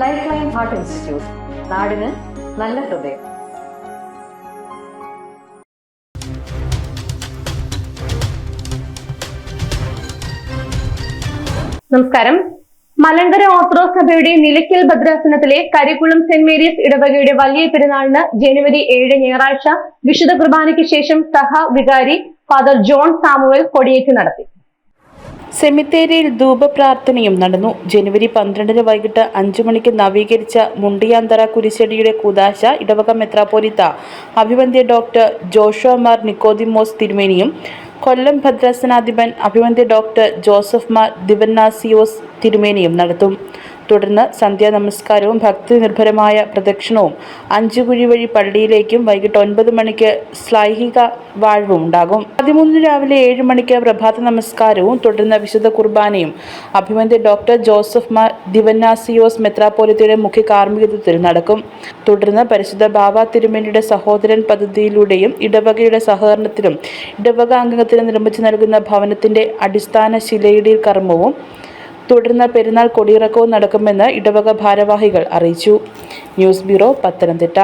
Life line heart institute നാടിന് നല്ല ഹൃദയം. നമസ്കാരം. മലങ്കര ഓർത്തഡോക്സ് സഭയുടെ നിലയ്ക്കൽ ഭദ്രാസനത്തിലെ കരിക്കുളം സെന്റ് മേരീസ് ഇടവകയുടെ വലിയ പെരുന്നാളിന് ജനുവരി ഏഴ് ഞായറാഴ്ച വിശുദ്ധ കുർബാനയ്ക്ക് ശേഷം സഹ വികാരി ഫാദർ ജോൺ സാമുവൽ കൊടിയേറ്റ് നടത്തി. സെമിത്തേരിയിൽ ധൂപപ്രാർത്ഥനയും നടന്നു. ജനുവരി പന്ത്രണ്ടിന് വൈകിട്ട് അഞ്ചു മണിക്ക് നവീകരിച്ച മുണ്ടിയാന്തറ കുരിശടിയുടെ കുദാശ ഇടവക മെത്രാപ്പോലിത്ത അഭിവന്ദ്യ ഡോക്ടർ ജോഷോ മാർ നിക്കോദിമോസ് തിരുമേനിയും കൊല്ലം ഭദ്രാസനാധിപൻ അഭിവന്ദ്യ ഡോക്ടർ ജോസഫ് മാർ ദിവന്നാസിയോസ് തിരുമേനിയും നടത്തും. തുടർന്ന് സന്ധ്യാ നമസ്കാരവും ഭക്തി നിർഭരമായ പ്രദക്ഷിണവും അഞ്ചുകുഴി വഴി പള്ളിയിലേക്കും വൈകിട്ട് ഒൻപത് മണിക്ക് സ്ലൈഹിക വാഴ്വും ഉണ്ടാകും. പതിമൂന്നിന് രാവിലെ ഏഴ് മണിക്ക് പ്രഭാത നമസ്കാരവും തുടർന്ന് വിശുദ്ധ കുർബാനയും. അഭിമന്യ ഡോക്ടർ ജോസഫ് മാർ ദിവന്നാസിയോസ് മെത്രാപോലിത്തയുടെ മുഖ്യ കാർമ്മികത്വത്തിൽ നടക്കും. തുടർന്ന് പരിശുദ്ധ ബാബ തിരുമേനിയുടെ സഹോദരൻ പദ്ധതിയിലൂടെയും ഇടവകയുടെ സഹകരണത്തിലും ഇടവക അംഗത്തിന് നിർമ്മിച്ചു നൽകുന്ന ഭവനത്തിന്റെ അടിസ്ഥാന ശിലയിടീൽ കർമ്മവും തുടർന്ന് പെരുന്നാൾ കൊടിയിറക്കവും നടക്കുമെന്ന് ഇടവക ഭാരവാഹികൾ അറിയിച്ചു. News bureau Pathanamthitta.